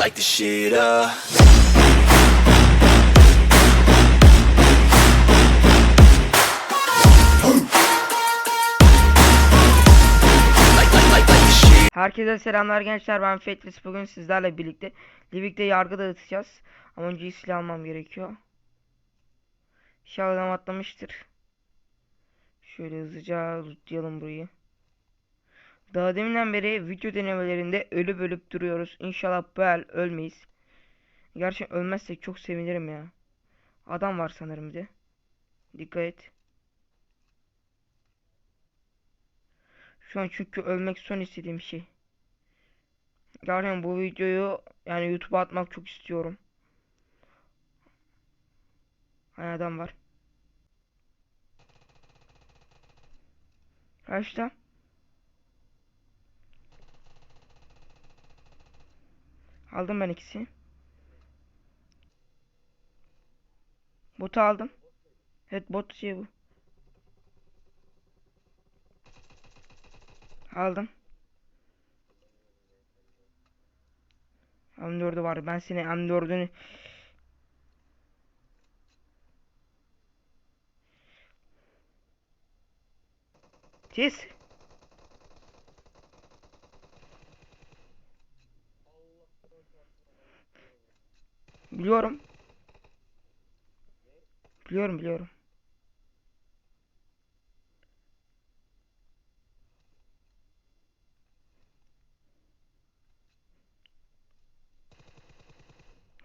light the shit up. Shit. Herkese selamlar gençler ben Fetris. Bugün sizlerle birlikte Livik'te yargı dağıtacağız. Ama önce silah almam gerekiyor. İnşallah atlamıştır. Şöyle hızlıca lootlayalım burayı Daha deminden beri video denemelerinde ölüp ölüp duruyoruz İnşallah bu el ölmeyiz Gerçi ölmezsek çok sevinirim ya Adam var sanırım bir de Dikkat et Şu an çünkü ölmek son istediğim şey. Gerçekten bu videoyu yani YouTube'a atmak çok istiyorum. Hani adam var. Kaçta? Aldım ben ikisini. Botu aldım. Evet bot şey bu. Aldım. M4'ü var. Ben seni M4'ünü Kes. Biliyorum. Biliyorum biliyorum.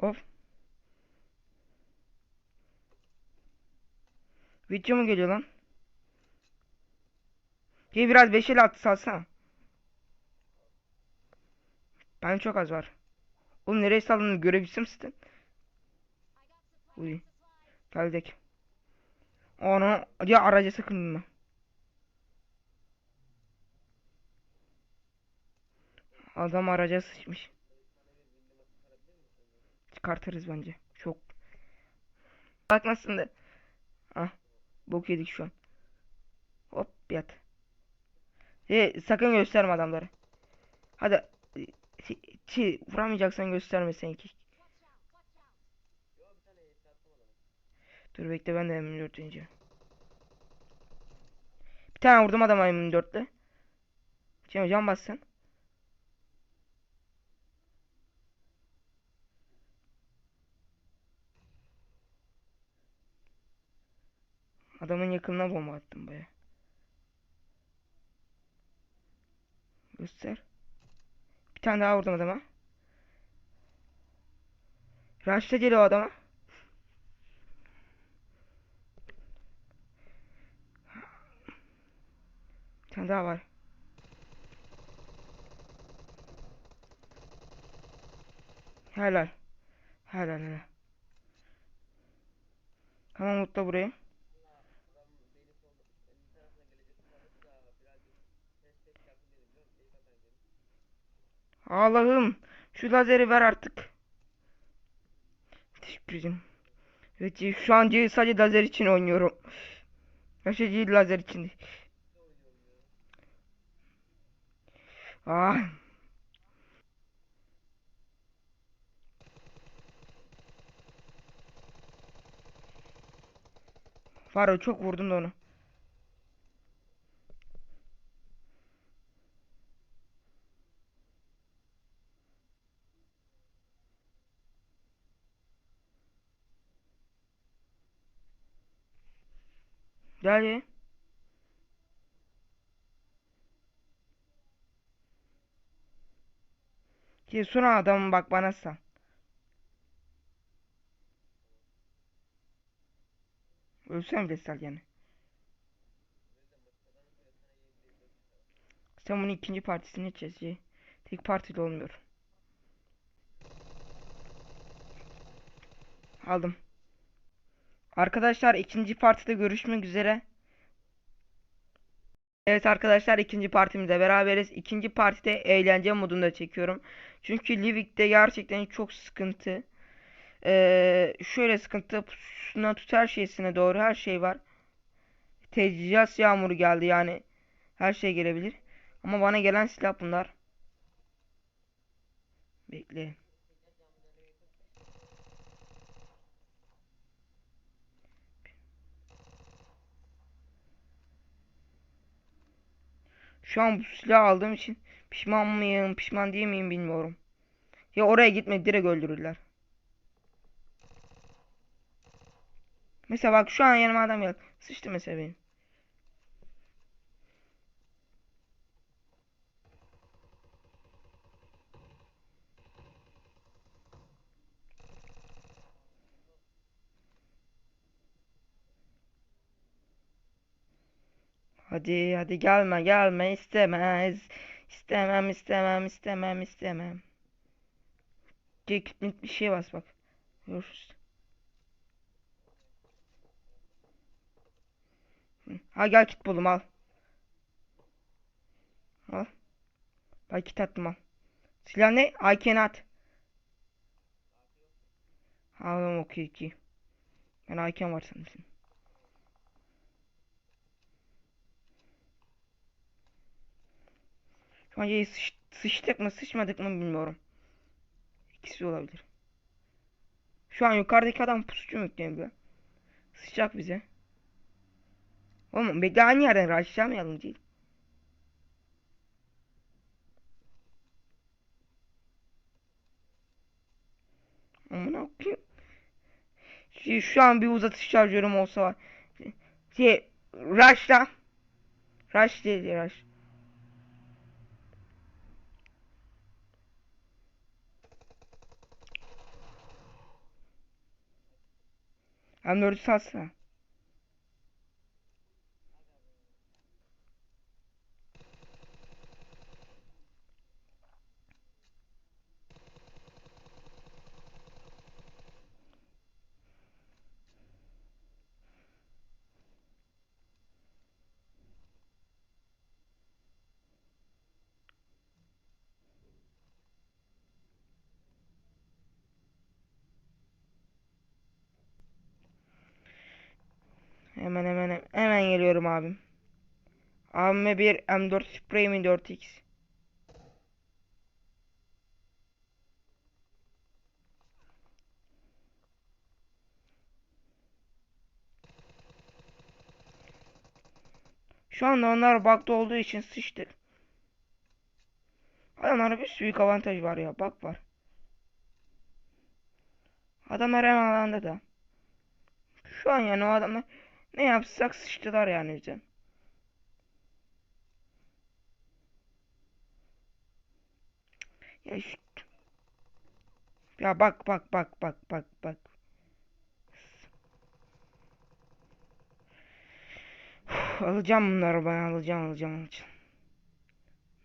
Hop. Video mu geliyor lan? Gel biraz 5 el attı salsana. Ben çok az var. Oğlum nereye saldığını görebilsin misin? Uy. Geldik. Onu ya araca binme. Adam araca sıçmış. Çıkartırız bence. Çok. Bak nasıl da. Ah. Bok yedik şu an. Hop yat. He, sakın gösterme adamları. Hadi. Şey, şey, vuramayacaksan gösterme seninki. Dur bekle ben de M4 ince. Bir tane vurdum adama M4'le. Şimdi can bassın. Adamın yakınına bomba attım baya. Göster. Bir tane daha vurdum adama. Rush'ta geliyor adama. Bir tane daha var. Helal. Helal helal. Tamam mutlu burayı. Allah'ım şu lazeri ver artık. Teşekkür ederim. Evet şu an sadece lazer için oynuyorum. Her şey değil lazer için. değil. Ah. Faro çok vurdun da onu. Gel. Ki sonra adamı bak bana sal. Ölsem de sal yani. Sen bunun ikinci partisini içeceğiz. Tek partili olmuyor. Aldım. Arkadaşlar ikinci partide görüşmek üzere. Evet arkadaşlar ikinci partimizde beraberiz. İkinci partide eğlence modunda çekiyorum. Çünkü Livik'te gerçekten çok sıkıntı. Ee, şöyle sıkıntı şuna tut her şeysine doğru her şey var. Teccaz yağmuru geldi yani. Her şey gelebilir. Ama bana gelen silah bunlar. Bekle. Şu an bu silahı aldığım için pişman mıyım, pişman değil miyim bilmiyorum. Ya oraya gitme direkt öldürürler. Mesela bak şu an yanıma adam geldi. Sıçtı mesela benim. Hadi hadi gelme gelme istemez. İstemem istemem istemem istemem. Git bir şey bas bak. Görüşürüz. Ha gel kit buldum al. Al. Bak kit attım al. Silah ne? I cannot. Tamam okey okey. Ben I can var sanmışım. Şu an yayı sıç- sıçtık mı sıçmadık mı bilmiyorum. İkisi olabilir. Şu an yukarıdaki adam pusucu yükleniyor. Sıçacak bize. Oğlum bekle aynı yerden rushlamayalım değil. Amına koyayım. Şey, şu an bir uzatış şarjörüm olsa var. Şey, rushla. Rush değil rush. anglosajona Hemen hemen hemen geliyorum abim. Abime bir M4 sprey mi 4x. Şu anda onlar bug'da olduğu için sıçtık. Adamlara bir büyük avantaj var ya. Bak var. Adamlar hemen alanda da. Şu an yani o adamlar ne yapsak sıçtılar yani bize. Ya şu... Ya bak bak bak bak bak bak. Alacağım bunları ben alacağım alacağım alacağım.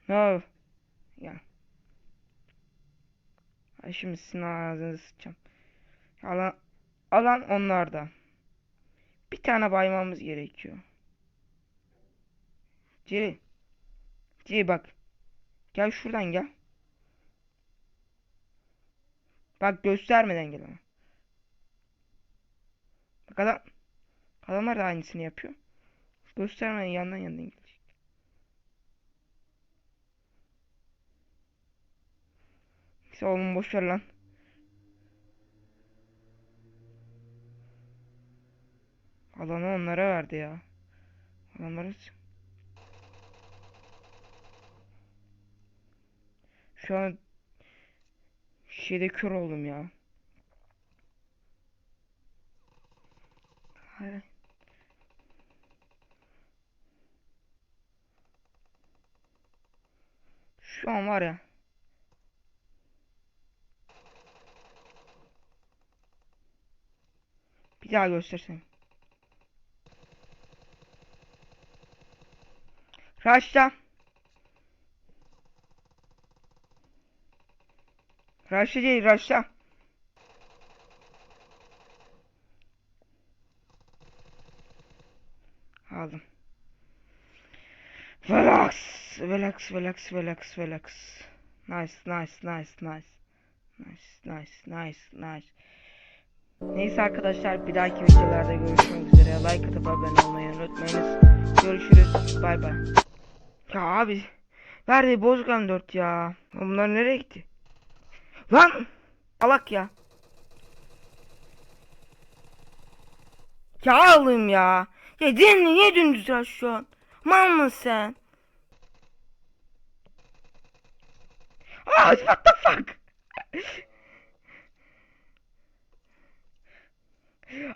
No. Ya. Ay şimdi sizin ağzınızı sıçacağım. Alan, alan onlarda. Bir tane baymamız gerekiyor. Ciri. Ciri bak. Gel şuradan gel. Bak göstermeden gel ama. Bak adam. Adamlar da aynısını yapıyor. Göstermeden yandan yandan gelecek. Neyse oğlum boşver lan. Alanı onlara verdi ya. Adamları Şu an şeyde kör oldum ya. Hayır. Şu an var ya. Bir daha göstersen. Raşla. Raşla değil Raşla. Aldım. Relax. Relax, relax, relax, relax. Nice, nice, nice, nice. Nice, nice, nice, nice. Neyse arkadaşlar bir dahaki videolarda görüşmek üzere. Like atıp abone olmayı unutmayınız. Görüşürüz. Bay bay. Ya abi. Nerede bozuk M4 ya? Bunlar nereye gitti? Lan! Alak ya. Ya oğlum ya. Ya dinle niye dümdüz ya şu an? Mal mı sen? Ah what the fuck?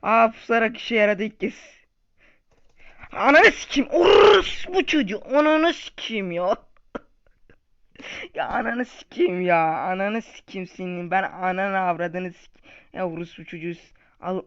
Aa pusarak işe yaradı ilk kez. Ananı sikeyim. Urus bu çocuğu. Ananı sikeyim ya. ya ananı sikeyim ya. Ananı sikeyim senin. Ben ananı avradını sik. Ya Urus bu çocuğu. Al.